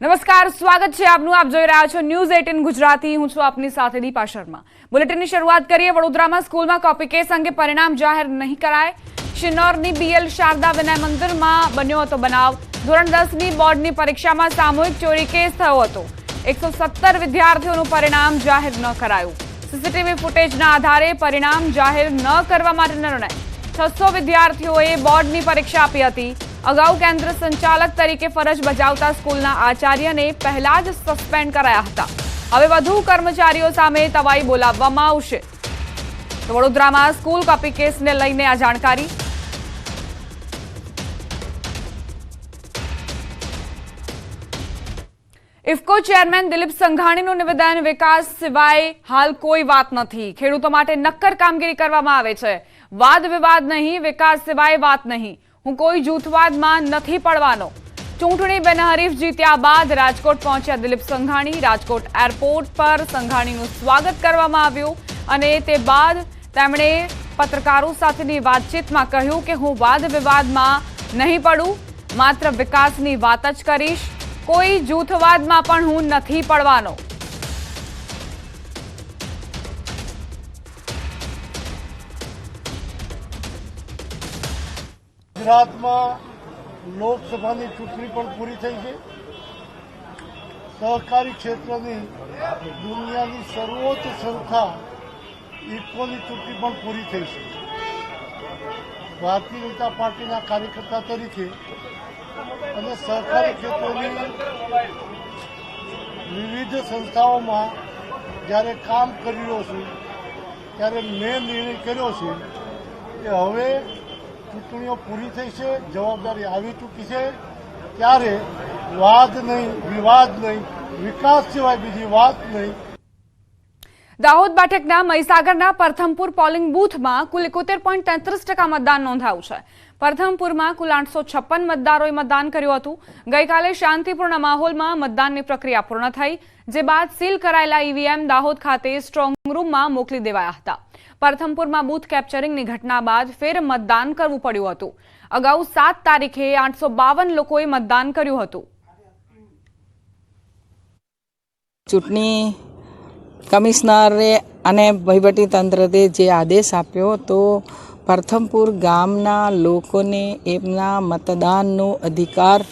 નમસ્કાર, સ્વાગત છે આપનું. આપ જોઈ રહ્યા છો ન્યૂઝ એટીન ગુજરાતી. હું છું આપની સાથે દીપા શર્મા. બુલેટિનની શરૂઆત કરીએ. વડોદરામાં સ્કૂલમાં કોપી કેસ અંગે પરિણામ જાહેર નહીં કરાય. શિનોરની બીએલ શારદા વિનય મંદિરમાં બન્યો હતો બનાવ. ધોરણ દસની બોર્ડની પરીક્ષામાં સામૂહિક ચોરી કેસ થયો હતો. એકસો સત્તર વિદ્યાર્થીઓનું પરિણામ જાહેર ન કરાયું. સીસીટીવી ફૂટેજના આધારે પરિણામ જાહેર ન કરવા માટે નિર્ણય. છસો વિદ્યાર્થીઓએ બોર્ડની પરીક્ષા આપી હતી. અગાઉ કેન્દ્ર સંચાલક તરીકે ફરજ બજાવતા સ્કૂલના આચાર્યને પહેલા જ સસ્પેન્ડ કરાયા હતા. હવે વધુ કર્મચારીઓ સામે તવાઈ બોલાવવામાં આવશે. વડોદરામાં સ્કૂલ કોપી કેસને લઈને આ જાણકારી. ઇફકો ચેરમેન દિલીપ સંઘાણીનું નિવેદન વિકાસ સિવાય હાલ કોઈ વાત નથી. ખેડૂતો માટે નક્કર કામગીરી કરવામાં આવે છે. વાદ વિવાદ નહીં, વિકાસ સિવાય વાત નહીં. હું કોઈ જૂથવાદમાં નથી પડવાનો. ચૂંટણી બિનહરીફ જીત્યા બાદ રાજકોટ પહોંચ્યા દિલીપ સંઘાણી. રાજકોટ એરપોર્ટ પર સંઘાણીનું સ્વાગત કરવામાં આવ્યું અને તે બાદ તેમણે પત્રકારો સાથેની વાતચીતમાં કહ્યું કે હું વાદ વિવાદમાં નહીં પડું, માત્ર વિકાસની વાત જ કરીશ. કોઈ જૂથવાદમાં પણ હું નથી પડવાનો. ગુજરાતમાં લોકસભાની ચૂંટણી પણ પૂરી થઈ છે. સહકારી ક્ષેત્રની દુનિયાની સર્વોચ્ચ સંસ્થા ઇફકોની ચૂંટણી પણ પૂરી થઈ છે. ભારતીય જનતા પાર્ટીના કાર્યકર્તા તરીકે અને સહકારી ક્ષેત્રની વિવિધ સંસ્થાઓમાં જ્યારે કામ કરી રહ્યો છું, ત્યારે મેં નિર્ણય કર્યો છે કે હવે ચૂંટણીઓ પૂરી થઈ છે, જવાબદારી આવી ચૂકી છે. ત્યારે વાદ નહીં, વિવાદ નહીં, વિકાસ સિવાય બીજી વાત નહીં. દાહોદ બેઠકના મહીસાગરના પ્રથમપુર પોલિંગ બૂથમાં કુલ એકોતેર પોઈન્ટ તેત્રીસ ટકા મતદાન નોંધાયું છે. પ્રથમપુરમાં કુલ આઠસો છપ્પન મતદારોએ મતદાન કર્યું હતું. ગઈકાલે શાંતિપૂર્ણ માહોલમાં મતદાનની પ્રક્રિયા પૂર્ણ થઈ, જે બાદ સીલ કરાયેલા ઈવીએમ દાહોદ ખાતે સ્ટ્રોંગ રૂમમાં મોકલી દેવાયા હતા. પ્રથમપુરમાં બૂથ કેપ્ચરિંગની ઘટના બાદ ફેર મતદાન કરવું પડ્યું હતું. અગાઉ સાત તારીખે આઠસો બાવન લોકોએ મતદાન કર્યું હતું. ચૂંટણી કમિશનરે અને વહીવટી વહીવટીતંત્રએ જે આદેશ આપ્યો તો પ્રથમપુર ગામના લોકોને એમના મતદાનનો અધિકાર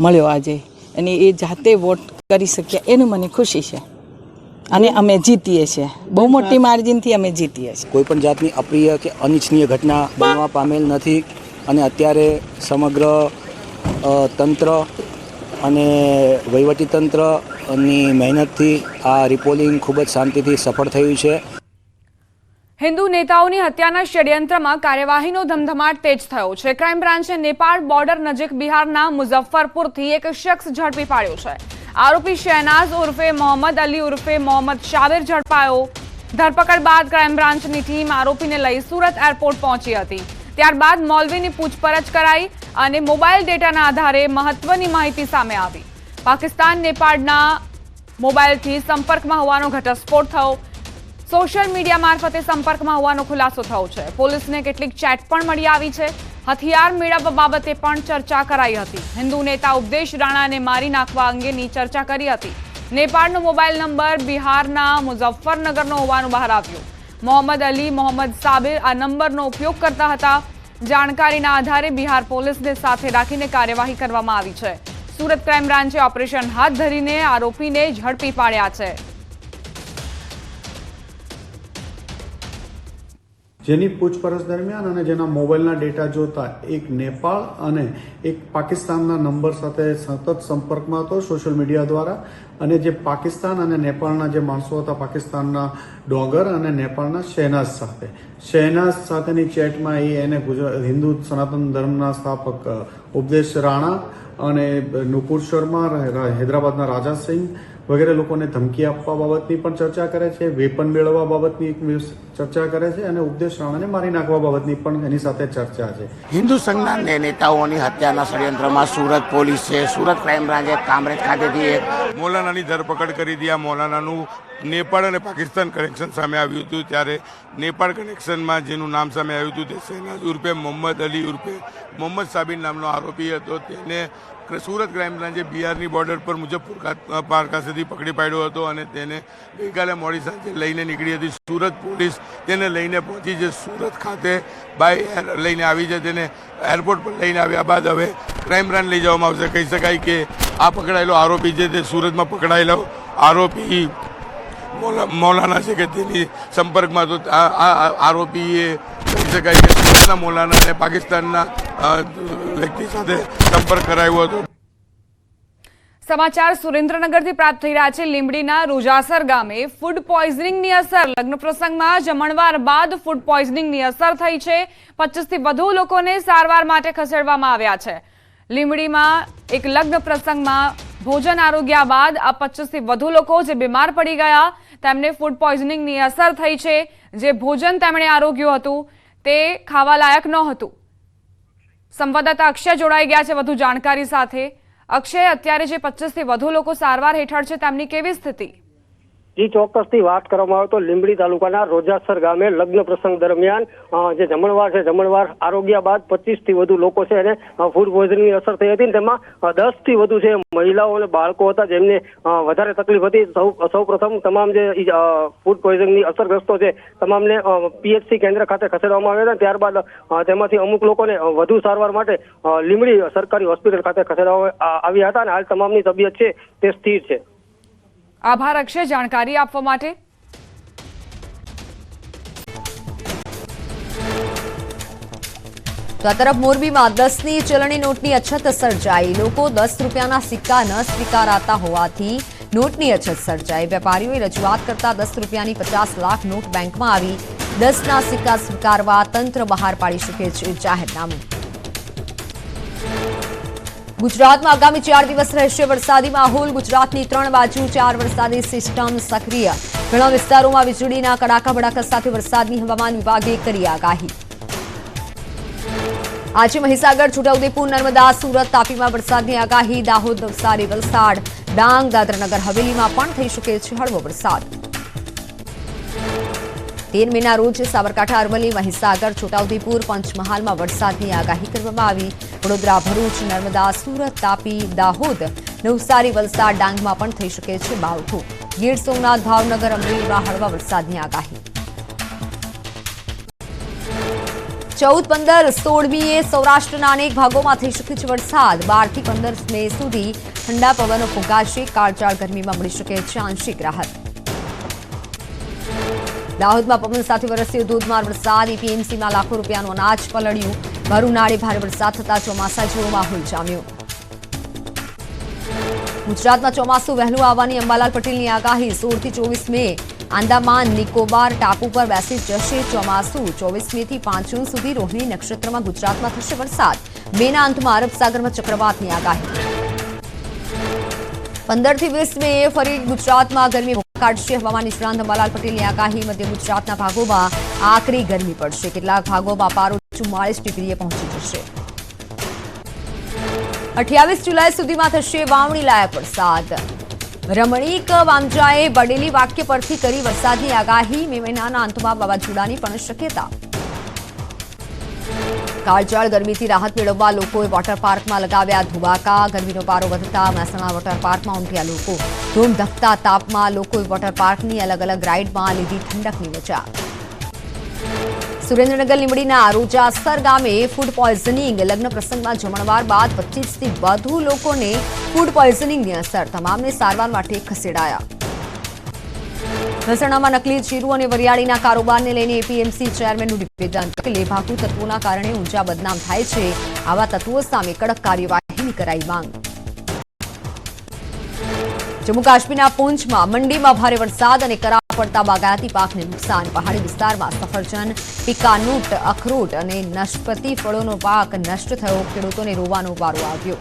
મળ્યો આજે. અને એ જાતે વોટ કરી શક્યા. એનું મને ખુશી છે. અને અમે જીતીએ છીએ. બહુ મોટી માર્જિનથી અમે જીતીએ છીએ. કોઈ પણ જાતની અપ્રિય કે અનિચ્છનીય ઘટના બનવા પામેલ નથી અને અત્યારે સમગ્ર તંત્ર અને વહીવટી તંત્રની મહેનતથી આ રિપોલિંગ ખૂબ જ શાંતિથી સફળ થયું છે. હિન્દુ નેતાઓની હત્યાના ષડયંત્રમાં કાર્યવાહીનો ધમધમાટ તેજ થયો છે. ક્રાઇમ બ્રાન્ચે નેપાળ બોર્ડર નજીક બિહારના મુઝફ્ફરપુરથી એક શખ્સ ઝડપી પાડ્યો છે. આરોપી શહેનાઝ ઉર્ફે મોહમ્મદ અલી ઉર્ફે મોહમ્મદ શાબિર ઝડપાયો. ધરપકડ બાદ ક્રાઇમ બ્રાન્ચની ટીમ આરોપીને લઈ સુરત એરપોર્ટ પહોંચી હતી. ત્યારબાદ મોલવીની પૂછપરછ કરાઈ અને મોબાઈલ ડેટાના આધારે મહત્વની માહિતી સામે આવી. પાકિસ્તાન, નેપાળના મોબાઈલથી સંપર્કમાં હોવાનો ઘટસ્ફોટ થયો. સોશિયલ મીડિયા મારફતે સંપર્કમાં હોવાનો ખુલાસો થયો છે. પોલીસને કેટલીક ચેટ પણ મળી આવી છે. હથિયાર મેળવવા બાબતે પણ ચર્ચા કરાઈ હતી. હિન્દુ નેતા ઉપદેશ રાણાને મારી નાખવા અંગેની ચર્ચા કરી હતી. નેપાળનો મોબાઈલ નંબર બિહારના મુઝફ્ફરનગરનો હોવાનું બહાર આવ્યું. મોહમ્મદ અલી, મોહમ્મદ સાબિર આ નંબરનો ઉપયોગ કરતા હતા. જાણકારીના આધારે બિહાર પોલીસને સાથે રાખીને કાર્યવાહી કરવામાં આવી છે. સુરત ક્રાઇમ બ્રાન્ચે ઓપરેશન હાથ ધરીને આરોપીને ઝડપી પાડ્યા છે. જેની પૂછપરછ દરમિયાન અને જેના મોબાઈલના ડેટા જોતા એક નેપાળ અને એક પાકિસ્તાનના નંબર સાથે સતત સંપર્કમાં હતો સોશિયલ મીડિયા દ્વારા. અને જે પાકિસ્તાન અને નેપાળના જે માણસો હતા, પાકિસ્તાનના ડોગર અને નેપાળના શહેનાઝ સાથે. શહેનાઝ સાથેની ચેટમાં એ એને ગુજરાત હિન્દુ સનાતન ધર્મના સ્થાપક ઉપદેશ રાણા અને નુપુર શર્મા હૈદરાબાદના રાજા સિંહ વગેરે લોકોને ધમકી આપવા બાબતની પણ ચર્ચા કરે છે વેપન મેળવવા બાબતની એક ચર્ચા કરે છે અને ઉપદેશ રાણાને મારી નાખવા બાબતની પણ એની સાથે ચર્ચા છે. હિન્દુ સંઘના નેતાઓની હત્યાના ષડયંત્રમાં સુરત પોલીસ છે સુરત ક્રાઇમ બ્રાન્ચે કામરેજ ખાતેથી એક મોલાનાની ધરપકડ કરી હતી આ મૌલાનાનું નેપાળ અને પાકિસ્તાન કનેક્શન સામે આવ્યું હતું. ત્યારે નેપાળ કનેક્શનમાં જેનું નામ સામે આવ્યું હતું તે શહેનાઝ ઉર્ફે મોહમ્મદ અલી ઉર્ફે મોહમ્મદ સાબિર નામનો આરોપી હતો. તેને સુરત ક્રાઇમ બ્રાન્ચે બિહારની બોર્ડર પર ખા- પાર્ક પાસેથી પકડી પાડ્યો હતો અને તેને ગઈકાલે મોડી સાંજે લઈને નીકળી હતી. સુરત પોલીસ તેને લઈને પહોંચી છે. સુરત ખાતે બાય એર લઈને આવી છે. તેને એરપોર્ટ પર લઈને આવ્યા બાદ હવે ક્રાઇમ બ્રાન્ચ લઈ જવામાં આવશે. કહી શકાય કે આ પકડાયેલો આરોપી છે તે સુરતમાં પકડાયેલો આરોપી મૌલાના છે કે તેની સંપર્કમાં તો આ આરોપીએ કહી શકાય કે સુરતના મૌલાના અને પાકિસ્તાનના વ્યક્તિ સાથે સંપર્ક કરાવ્યો હતો. સમાચાર સુરેન્દ્રનગરથી પ્રાપ્ત થઈ રહ્યા છે. લીંબડીના રોજાસર ગામે ફૂડ પોઈઝનિંગની અસર. લગ્ન પ્રસંગમાં જમણવાર બાદ ફૂડ પોઈઝનિંગની અસર થઈ છે. પચીસથી વધુ લોકોને સારવાર માટે ખસેડવામાં આવ્યા છે. લીંબડીમાં એક લગ્ન પ્રસંગમાં ભોજન આરોગ્યા બાદ આ પચીસથી વધુ લોકો જે બીમાર પડી ગયા તેમને ફૂડ પોઈઝનિંગની અસર થઈ છે. જે ભોજન તેમણે આરોગ્યું હતું, તે ખાવા લાયક નહોતું. સંવાદદાતા અક્ષય જોડાઈ ગયા છે વધુ જાણકારી સાથે. અક્ષય, અત્યારે જે પચીસથી વધુ લોકો સારવાર હેઠળ છે, તેમની કેવી સ્થિતિ? જી ચોક્કસથી વાત કરવામાં આવે તો લીંબડી તાલુકાના રોજાસર ગામે લગ્ન પ્રસંગ દરમિયાન જે જમણવાર છે, જમણવાર આરોગ્ય બાદ પચીસથી વધુ લોકો છે એને ફૂડ પોઈઝનિંગની અસર થઈ હતી તેમાં દસથી વધુ છે મહિલાઓ અને બાળકો હતા જેમને વધારે તકલીફ હતી. સૌ સૌ પ્રથમ તમામ જે ફૂડ પોઈઝનિંગની અસરગ્રસ્તો છે તમામને પીએચસી કેન્દ્ર ખાતે ખસેડવામાં આવ્યા હતા ત્યારબાદ તેમાંથી અમુક લોકોને વધુ સારવાર માટે લીંબડી સરકારી હોસ્પિટલ ખાતે ખસેડવામાં આવ્યા હતા અને હાલ તમામની તબિયત છે તે સ્થિર છે. આભાર અક્ષય, જાણકારી આપવા માટે. તો આ તરફ મોરબીમાં દસની ચલણી નોટની અછત સર્જાઈ. લોકો દસ રૂપિયાના સિક્કા ન સ્વીકારાતા હોવાથી નોટની અછત સર્જાઈ. વેપારીઓએ રજૂઆત કરતા દસ રૂપિયાની પચાસ લાખ નોટ બેંકમાં આવી. દસના સિક્કા સ્વીકારવા તંત્ર બહાર પાડી શકે છે જાહેરનામું. ગુજરાતમાં આગામી ચાર દિવસ રહેશે વરસાદી માહોલ. ગુજરાતની ત્રણ બાજુ ચાર વરસાદી સિસ્ટમ સક્રિય. ઘણા વિસ્તારોમાં વીજળીના કડાકા ભડાકા સાથે વરસાદની હવામાન વિભાગે કરી આગાહી. આજે મહીસાગર, છોટાઉદેપુર, નર્મદા, સુરત તાપીમાં વરસાદની આગાહી. દાહોદ, નવસારી, વલસાડ, ડાંગ, દાદરાનગર, હવેલીમાં પણ થઈ શકે છે હળવો વરસાદ. તેર મેના રોજ સાબરકાંઠા, અરવલ્લી, મહીસાગર, છોટાઉદેપુર પંચમહાલમાં વરસાદની આગાહી કરવામાં આવી. વડોદરા ભરૂચ, નર્મદા, સુરત, તાપી, દાહોદ, નવસારી, વલસાડ ડાંગમાં પણ થઈ શકે છે માવઠું ગીર સોમનાથ, ભાવનગર, અમરેલીમાં હળવા વરસાદની આગાહી. ચૌદ પંદર સોળમીએ સૌરાષ્ટ્રના અનેક ભાગોમાં થઈ શકે છે વરસાદ. બારથી પંદર મે સુધી ઠંડા પવનો ફૂંકાશે. કાળચાળ ગરમીમાં મળી શકે છે આંશિક રાહત. દાહોદમાં પવન સાથે વરસ્યો ધોધમાર વરસાદ. એપીએમસીમાં લાખો રૂપિયાનું અનાજ પલળ્યું. ભરૂનાળે ભારે વરસાદ થતા ચોમાસા જેવો માહોલ જામ્યો. ગુજરાતમાં ચોમાસું વહેલું આવવાની અંબાલાલ પટેલની આગાહી સોળથી ચોવીસ મે. આંદામાન, નિકોબાર, ટાપુ પર બેસી જશે ચોમાસું. ચોવીસ મે થી પાંચ જૂન સુધી રોહિણી નક્ષત્રમાં ગુજરાતમાં થશે વરસાદ. મેના અંતમાં અરબ સાગરમાં ચક્રવાતની આગાહી. પંદરથી વીસ મે ફરી ગુજરાતમાં ગરમી કાઢશે. હવામાન નિષ્ણાંત અંબાલાલ પટેલની આગાહી મધ્ય ગુજરાતના ભાગોમાં આકરી ગરમી પડશે. કેટલાક ભાગોમાં પારો ચુમ્માળીસ ડિગ્રીએ પહોંચી જશે. અઠ્યાવીસ જુલાઈ સુધીમાં થશે વાવણી લાયક વરસાદ. રમણીક વામજાએ બડેલી વાક્ય પરથી કરી વરસાદની આગાહી. મે મહિનાના અંતમાં વાવાઝોડાની પણ શક્યતા. કાળજાળ ગરમીથી રાહત મેળવવા લોકોએ વોટર પાર્કમાં લગાવ્યા ધુવાકા ગરમીનો પારો વધતા મહેસાણા વોટર પાર્કમાં ઉમટ્યા લોકો. ધૂમ ધકતા તાપમાં લોકોએ વોટર પાર્કની અલગ અલગ રાઇડમાં લીધી ઠંડકની મજા. સુરેન્દ્રનગર લીંબડીના આરોજાસર ગામે ફૂડ પોઈઝનિંગ લગ્ન પ્રસંગમાં જમણવાર બાદ પચીસથી વધુ લોકોને ફૂડ પોઈઝનિંગની અસર, તમામને સારવાર માટે ખસેડાયા. મહેસાણામાં નકલી જીરું અને વરિયાળીના કારોબારને લઈને એપીએમસી ચેરમેનનું નિવેદન. કે લેભાગુ તત્વોના કારણે ઊંચા બદનામ થાય છે. આવા તત્વો સામે કડક કાર્યવાહીની કરાઈ માંગ. જમ્મુ કાશ્મીરના પૂંછમાં મંડીમાં ભારે વરસાદ અને કરા પડતા બાગાયતી પાકને નુકસાન. પહાડી વિસ્તારમાં સફરજન, પિકાનૂટ, અખરોટ અને નશપતિ ફળોનો પાક નષ્ટ થયો. ખેડૂતોને રોવાનો વારો આવ્યો.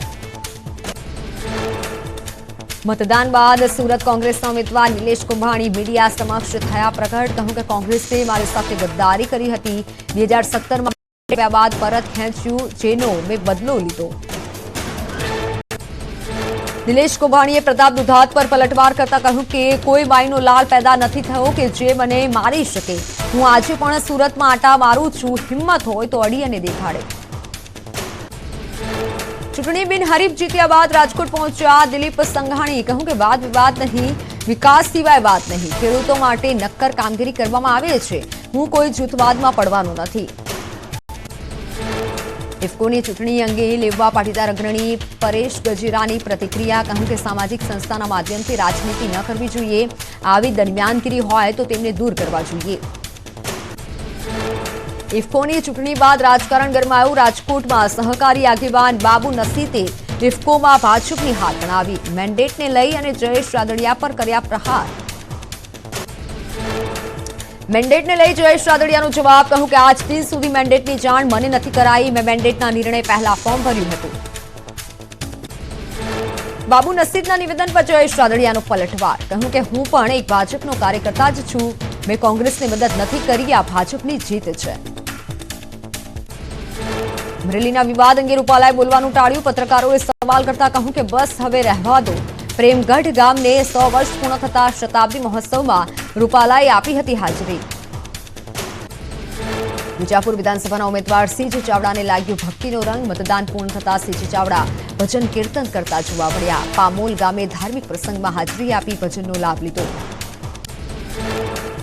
મતદાન બાદ સુરત કોંગ્રેસના ઉમેદવાર નિલેશ કુંભાણી મીડિયા સમક્ષ થયા પ્રગટ. કહ્યું કે કોંગ્રેસે મારી સાથે ગદ્દારી કરી હતી. બે હજાર સત્તરમાં બાદ પરત ખેંચ્યું, જેનો મેં બદલો લીધો. નિલેશ કુંભાણીએ પ્રતાપ દુધાત પર પલટવાર કરતા કહ્યું કે કોઈ બાઈનો લાલ પેદા નથી થયો કે જે મને મારી શકે. હું આજે પણ સુરતમાં આટા મારું છું, હિંમત હોય તો અડી અને દેખાડે. ચૂંટણી બિનહરીફ જીત્યા બાદ રાજકોટ પહોંચ્યા દિલીપ સંઘાણી. કહ્યું કે વાદ વિવાદ નહીં, વિકાસ સિવાય વાત નહીં. ખેડૂતો માટે નક્કર કામગીરી કરવામાં આવે છે. હું કોઈ જૂથવાદમાં પડવાનો નથી. ઇફકોની ચૂંટણી અંગે લેવવા પાટીદાર અગ્રણી પરેશ ગજેરાની પ્રતિક્રિયા કહ્યું કે સામાજિક સંસ્થાના માધ્યમથી રાજનીતિ ન કરવી જોઈએ. આવી દરમિયાનગીરી હોય તો તેમને દૂર કરવા જોઈએ. ઇફકોની ચૂંટણી બાદ રાજકારણ ગરમાયું. રાજકોટમાં સહકારી આગેવાન બાબુ નસીતે ઇફકોમાં ભાજપની હાથ ગણાવી. મેન્ડેટને લઈ અને જયેશ રાદડિયા પર કર્યા પ્રહાર. મેન્ડેટને લઈ જયેશ રાદડિયાનો જવાબ. કહ્યું કે આજથી સુધી મેન્ડેટની જાણ મને નથી કરાઈ. મેં મેન્ડેટના નિર્ણય પહેલા ફોર્મ ભર્યું હતું. બાબુ નસીદના નિવેદન પર જયેશ રાદડિયાનો પલટવાર. કહ્યું કે હું પણ એક ભાજપનો કાર્યકર્તા જ છું. મેં કોંગ્રેસને મદદ નથી કરી. આ ભાજપની જીત છે. અમરેલીના વિવાદ અંગે રૂપાલાએ બોલવાનું ટાળ્યું. પત્રકારોએ સવાલ કરતા કહ્યું કે બસ હવે રહેવા દો. પ્રેમગઢ ગામને સો વર્ષ પૂર્ણ થતા શતાબ્દી મહોત્સવમાં રૂપાલાએ આપી હતી હાજરી. વિજાપુર વિધાનસભાના ઉમેદવાર સીજી ચાવડાને લાગ્યો ભક્તિનો રંગ, મતદાન પૂર્ણ થતા સીજી ચાવડા ભજન કીર્તન કરતા જોવા મળ્યા. પામોલ ગામે ધાર્મિક પ્રસંગમાં હાજરી આપી ભજનનો લાભ લીધો.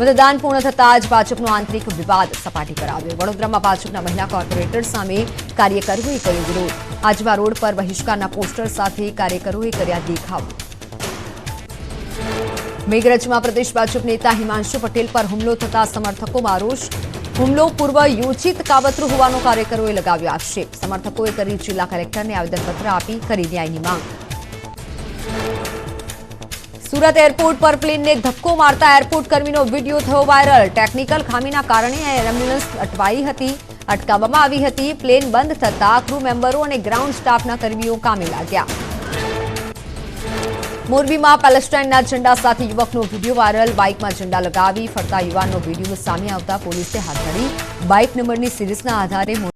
મતદાન પૂર્ણ થતાં જ ભાજપનો આંતરિક વિવાદ સપાટી પર આવ્યો. વડોદરામાં ભાજપના મહિલા કોર્પોરેટર સામે કાર્યકરોએ કર્યો વિરોધ. આજવા રોડ પર બહિષ્કારના પોસ્ટર સાથે કાર્યકરોએ કર્યા દેખાવો. મેઘરજમાં પ્રદેશ ભાજપ નેતા હિમાંશુ પટેલ પર હુમલો થતા સમર્થકોમાં રોષ. હુમલો પૂર્વ યોજિત કાવતરું હોવાનો કાર્યકરોએ લગાવ્યો આક્ષેપ. સમર્થકોએ કરી જિલ્લા કલેક્ટરને આવેદનપત્ર આપી કરી ન્યાયની માંગ. સુરત એરપોર્ટ પર પ્લેનને ધક્કો મારતા એરપોર્ટ કર્મીનો વીડિયો થયો વાયરલ. ટેકનિકલ ખામીના કારણે એમ્બ્યુલન્સ અટવાઈ હતી, અટકાવવામાં આવી હતી. પ્લેન બંધ થતા ક્રૂ મેમ્બરો અને ગ્રાઉન્ડ સ્ટાફના કર્મીઓ કામે લાગ્યા. મોરબીમાં પેલેસ્ટાઇનના ઝંડા સાથે યુવકનો વીડિયો વાયરલ. બાઇકમાં ઝંડા લગાવી ફરતા યુવાનનો વીડિયો સામે આવતા પોલીસે હાથ ધરી. બાઇક નંબરની સિરીઝના આધારે